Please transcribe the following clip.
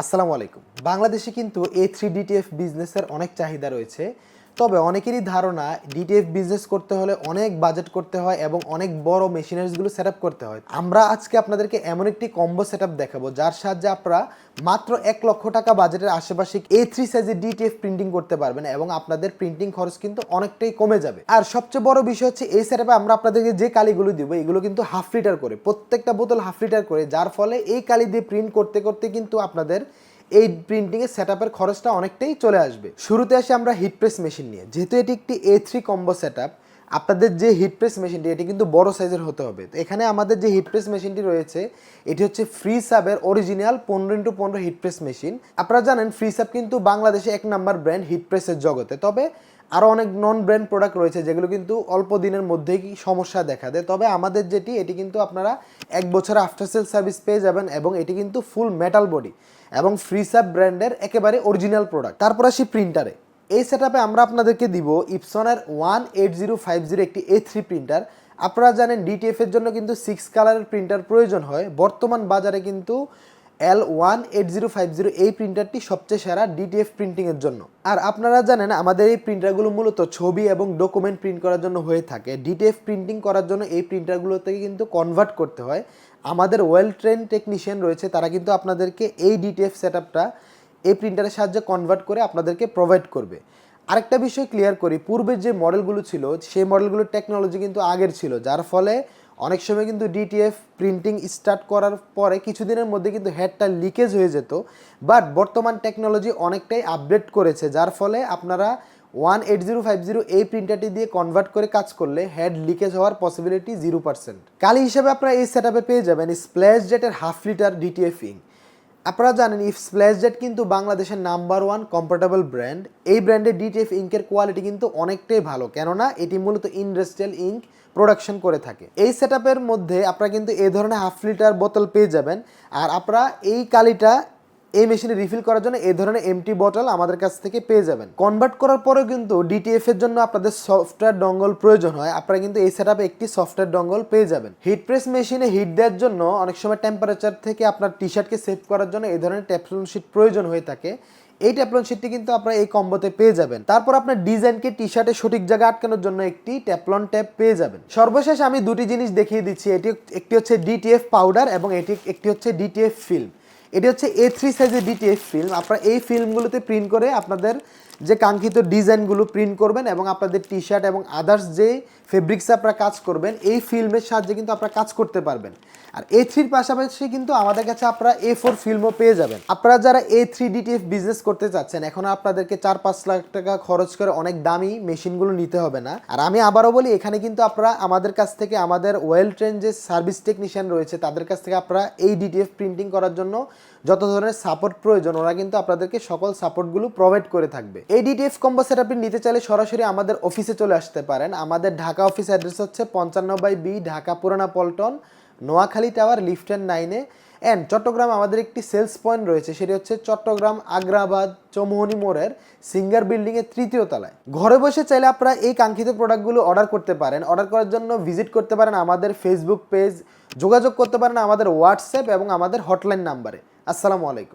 আসসালামু আলাইকুম। বাংলাদেশে কিন্তু এ থ্রি ডিটিএফ বিজনেসের অনেক চাহিদা রয়েছে। তবে অনেকেরই ধারণা ডিটিএফ বিজনেস করতে হলে অনেক বাজেট করতে হয় এবং অনেক বড় মেশিনারিজগুলো সেট করতে হয়। আমরা আজকে আপনাদেরকে এমন একটি কম্বো সেট আপ দেখাবো, যার সাহায্যে আপনারা মাত্র এক লক্ষ টাকা বাজেটের আশেপাশে এ থ্রি সাইজের ডিটিএফ প্রিন্টিং করতে পারবেন এবং আপনাদের প্রিন্টিং খরচ কিন্তু অনেকটাই কমে যাবে। আর সবচেয়ে বড় বিষয় হচ্ছে, এই সেট আপে আমরা আপনাদেরকে যে কালিগুলো দিব, এগুলো কিন্তু হাফ লিটার করে, প্রত্যেকটা বোতল হাফ লিটার করে, যার ফলে এই কালি দিয়ে প্রিন্ট করতে করতে কিন্তু আপনাদের এই প্রিন্টিংয়ের সেট খরচটা অনেকটাই চলে আসবে। শুরুতে আসি আমরা হিট প্রেস মেশিন নিয়ে। যেহেতু এটি একটি এ থ্রি কম্বো সেট আপনাদের যে হিট প্রেস মেশিনটি এটি কিন্তু বড় সাইজের হতে হবে। তো এখানে আমাদের যে হিট প্রেস মেশিনটি রয়েছে, এটি হচ্ছে ফ্রি সাবের অরিজিনাল পনেরো ইন্টু পনেরো হিট প্রেস মেশিন আপনারা জানেন ফ্রি সাব কিন্তু বাংলাদেশে এক নাম্বার ব্র্যান্ড হিট প্রেসের জগতে। তবে আরও অনেক নন ব্র্যান্ড প্রোডাক্ট রয়েছে, যেগুলো কিন্তু অল্প দিনের মধ্যেই সমস্যা দেখা দেয়। তবে আমাদের যেটি, এটি কিন্তু আপনারা এক বছর আফটার সেল সার্ভিস পেয়ে যাবেন এবং এটি কিন্তু ফুল মেটাল বডি এবং ফ্রিসাব ব্র্যান্ডের একেবারে অরিজিনাল প্রোডাক্ট তারপর আসি প্রিন্টারে এই সেট আমরা আপনাদেরকে দিব ইপসনের one eight zero five zero একটি এ থ্রি প্রিন্টার আপনারা জানেন ডিটিএফ এর জন্য কিন্তু সিক্স কালারের প্রিন্টার প্রয়োজন হয়। বর্তমান বাজারে কিন্তু L one eight zero five zero এই প্রিন্টারটি সবচেয়ে সেরা ডিটিএফ প্রিন্টিংয়ের জন্য। আর আপনারা জানেন আমাদের এই প্রিন্টারগুলো মূলত ছবি এবং ডকুমেন্ট প্রিন্ট করার জন্য হয়ে থাকে। ডিটিএফ প্রিন্টিং করার জন্য এই প্রিন্টারগুলো থেকে কিন্তু কনভার্ট করতে হয়। আমাদের ওয়েল ট্রেন টেকনিশিয়ান রয়েছে, তারা কিন্তু আপনাদেরকে এই ডিটিএফ সেট এই প্রিন্টারের সাহায্যে কনভার্ট করে আপনাদেরকে প্রোভাইড করবে। আরেকটা বিষয় ক্লিয়ার করি, পূর্বের যে মডেলগুলো ছিল, সেই মডেলগুলোর টেকনোলজি কিন্তু আগের ছিল, যার ফলে অনেক সময় কিন্তু ডিটিএফ প্রিন্টিং স্টার্ট করার পরে কিছুদিনের মধ্যে কিন্তু হেডটা লিকেজ হয়ে যেত বাট বর্তমান টেকনোলজি অনেকটাই আপডেট করেছে, যার ফলে আপনারা one eight zero five zero এই প্রিন্টারটি দিয়ে কনভার্ট করে কাজ করলে হেড লিকেজ হওয়ার পসিবিলিটি জিরো পার্সেন্ট কালি হিসেবে আপনারা এই সেট পেয়ে যাবেন স্প্ল্যাশ জেটের হাফ লিটার ডিটিএফ ইং আপনারা জানেন ইফ স্প্ল্যাশ জেট কিন্তু বাংলাদেশের নাম্বার ওয়ান কমফোর্টেবল ব্র্যান্ড এই ব্র্যান্ডের ডিটিএফ ইঙ্কের কোয়ালিটি কিন্তু অনেকটাই ভালো। কেননা এটি মূলত ইন্ডাস্ট্রিয়াল ইঙ্ক প্রোডাকশন করে থাকে। এই সেট মধ্যে আপনারা কিন্তু এই ধরনের হাফ লিটার বোতল পেয়ে যাবেন। আর আপনারা এই কালিটা এই মেশিনে রিফিল করার জন্য এই ধরনের এমটি বটল আমাদের কাছ থেকে পেয়ে যাবেন। কনভার্ট করার পরেও কিন্তু ডিটিএফ এর জন্য আপনাদের সফটওয়্যার ডঙ্গল প্রয়োজন হয়। আপনারা কিন্তু এই সেট একটি সফটওয়্যার ডঙ্গল পেয়ে যাবেন। হিট প্রেস মেশিনে হিট দেওয়ার জন্য অনেক সময় টেম্পারেচার থেকে আপনার টি শার্টকে সেভ করার জন্য এই ধরনের ট্যাপলন শিট প্রয়োজন হয়ে থাকে। এই ট্যাপলন শিটটি কিন্তু আপনারা এই কম্বোতে পেয়ে যাবেন। তারপর আপনার ডিজাইনকে টি শার্টে সঠিক জায়গায় আটকানোর জন্য একটি ট্যাপলন ট্যাপ পেয়ে যাবেন। সর্বশেষ আমি দুটি জিনিস দেখিয়ে দিচ্ছি। এটি একটি হচ্ছে ডিটিএফ পাউডার এবং এটি একটি হচ্ছে ডিটিএফ ফিল্ম এটি হচ্ছে এ থ্রি সাইজের ডিটিএফ ফিল্ম আপনারা এই ফিল্মগুলোতে প্রিন্ট করে আপনাদের যে কাঙ্ক্ষিত ডিজাইনগুলো প্রিন্ট করবেন এবং আপনাদের টি শার্ট এবং আদার্স যে ফেব্রিক্সে আপনারা কাজ করবেন, এই ফিল্মের সাহায্যে কিন্তু আপনারা কাজ করতে পারবেন। আর এ থ্রির পাশাপাশি কিন্তু আমাদের কাছে আপনারা এ ফোর ফিল্মও পেয়ে যাবেন। আপনারা যারা এ থ্রি ডিটিএফ বিজনেস করতে চাচ্ছেন, এখন আপনাদেরকে চার পাঁচ লাখ টাকা খরচ করে অনেক দামি মেশিনগুলো নিতে হবে না। আর আমি আবারও বলি, এখানে কিন্তু আপনারা আমাদের কাছ থেকে, আমাদের ওয়েল ট্রেন যে সার্ভিস টেকনিশিয়ান রয়েছে, তাদের কাছ থেকে আপনারা এই ডিটিএফ প্রিন্টিং করার জন্য যত ধরনের সাপোর্ট প্রয়োজন, ওরা কিন্তু আপনাদেরকে সকল সাপোর্টগুলো প্রোভাইড করে থাকবে। এই ডিটিএফ কম্বো সেট আপনি নিতে চাইলে সরাসরি আমাদের অফিসে চলে আসতে পারেন। আমাদের ঢাকা অফিস অ্যাড্রেস হচ্ছে পঞ্চান্ন by B, Dhaka Purana Paltan, Noakhali tower লিফটেন নাইনে। অ্যান্ড চট্টগ্রাম আমাদের একটি সেলস পয়েন্ট রয়েছে, সেটি হচ্ছে চট্টগ্রাম আগ্রাবাদ চৌমোহনী মোড়ের সিঙ্গার বিল্ডিংয়ের তৃতীয় তলায়। ঘরে বসে চাইলে আপনারা এই কাঙ্ক্ষিত প্রোডাক্টগুলো অর্ডার করতে পারেন। অর্ডার করার জন্য ভিজিট করতে পারেন আমাদের ফেসবুক পেজ যোগাযোগ করতে পারেন আমাদের হোয়াটসঅ্যাপ এবং আমাদের হটলাইন নাম্বারে আসসালামু আলাইকুম।